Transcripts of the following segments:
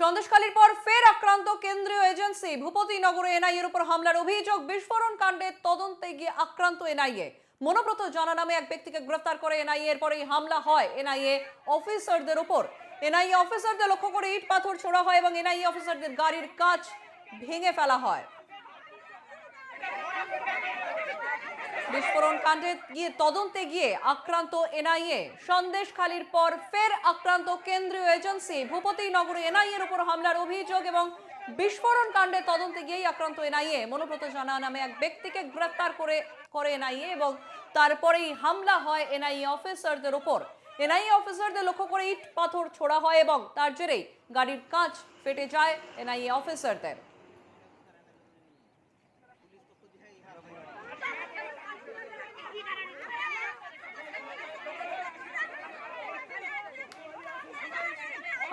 সন্দেশখালীর পর ফের আক্রান্ত কেন্দ্রীয় এজেন্সি। ভূপতিনগরে এনআইএর উপর হামলার অভিযোগ। বিস্ফোরণ কাণ্ডে তদন্তে গিয়ে আক্রান্ত এনআইএ। মনোব্রত জানা নামে এক ব্যক্তিকে গ্রেফতার করে এনআইএ। এর পরেই হামলা হয় এনআইএ অফিসারদের উপর। এনআইএ অফিসারদের লক্ষ্য করে ইট পাথর ছোড়া হয় এবং এনআইএ অফিসারদের গাড়ির কাচ ভেঙে ফেলা হয়। বিস্ফোরণ কাণ্ডে গিয়ে তদন্তে গিয়ে আক্রান্ত এনআইএ। সন্দেশখালীর পর ফের আক্রান্ত কেন্দ্রীয় এজেন্সি ভূপতিনগরে এনআইএর উপর হামলার অভিযোগ এবং বিস্ফোরণ কাণ্ডে তদন্তে গিয়েই আক্রান্ত এনআইএ। মনোব্রত জানা নামে এক ব্যক্তিকে গ্রেফতার করে করে এনআইএ এবং তারপরেই হামলা হয় এনআইএ অফিসারদের উপর এনআইএ অফিসারদের লক্ষ্য করে ইট পাথর ছোড়া হয় এবং তার জেরেই গাড়ির কাঁচ ফেটে যায় এনআইএ অফিসারদের।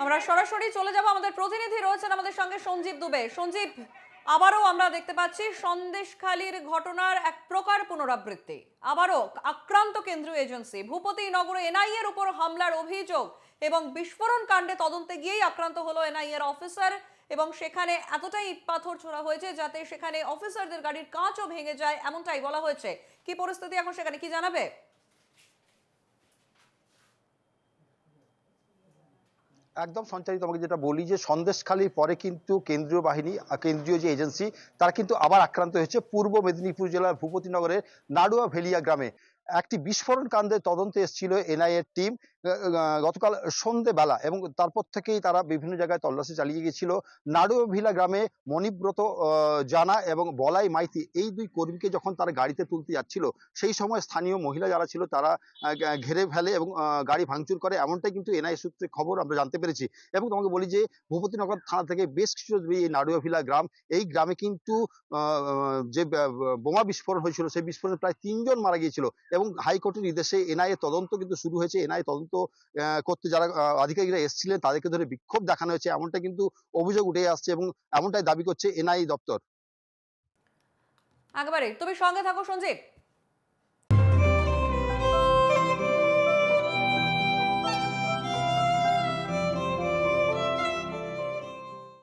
আমরা সরাসরি চলে যাব। আমাদের প্রতিনিধি রয়েছেন আমাদের সঙ্গে সঞ্জীব দুবে। সঞ্জীব, আবারও আমরা দেখতে পাচ্ছি সন্দেশখালীর ঘটনার এক প্রকার পুনরাবৃত্তি। আবারও আক্রান্ত কেন্দ্রীয় এজেন্সি, ভূপতি নগরে এনআইএ এর উপর হামলার অভিযোগ এবং বিস্ফোরণ কাণ্ডে তদন্তে গিয়েই আক্রান্ত হলো এনআইএ এর অফিসার এবং সেখানে এতটাই ইট পাথর ছোড়া হয়েছে যাতে সেখানে অফিসারদের গাড়ির কাঁচও ভেঙে যায়, এমনটাই বলা হয়েছে। কি পরিস্থিতি এখন সেখানে, কি জানাবে? একদম সঞ্চারিত আমাকে যেটা বলি যে সন্দেশখালীর পরে কিন্তু কেন্দ্রীয় বাহিনী কেন্দ্রীয় যে এজেন্সি, তারা কিন্তু আবার আক্রান্ত হয়েছে পূর্ব মেদিনীপুর জেলার ভূপতিনগরের নাডুয়া ভেলিয়া গ্রামে। একটি বিস্ফোরণ কাণ্ডের তদন্তে এসেছিল এনআইএর এর টিম। গতকাল সন্ধেবেলা এবং তারপর থেকেই তারা বিভিন্ন জায়গায় তল্লাশি চালিয়ে গেছিল নাডুয়া ভিলা গ্রামে মণিব্রত জানা এবং বলাই মাইতি এই দুই কর্মীকে যখন তারা গাড়িতে তুলতে যাচ্ছিল, সেই সময় স্থানীয় মহিলা যারা ছিল তারা ঘেরে ফেলে এবং গাড়ি ভাঙচুর করে। এমনটাই কিন্তু এনআইএ সূত্রে খবর আমরা জানতে পেরেছি। এবং তোমাকে বলি যে, ভূপতিনগর থানা থেকে বেশ কিছু এই নাডুয়াভিলা গ্রাম, এই গ্রামে কিন্তু যে বোমা বিস্ফোরণ হয়েছিল, সেই বিস্ফোরণে প্রায় তিনজন মারা গিয়েছিল। এবং হাইকোর্টের নির্দেশে এনআইএ তদন্ত কিন্তু শুরু হয়েছে। এনআইএ তদন্ত আহ, করতে যারা আধিকারিকরা এসেছিলেন তাদেরকে ধরে বিক্ষোভ দেখানো হয়েছে। এমনটা কিন্তু অভিযোগ উঠে আসছে এবং এমনটাই দাবি করছে এনআইএ দপ্তর। একেবারে তুমি সঙ্গে থাকো সঞ্জীব।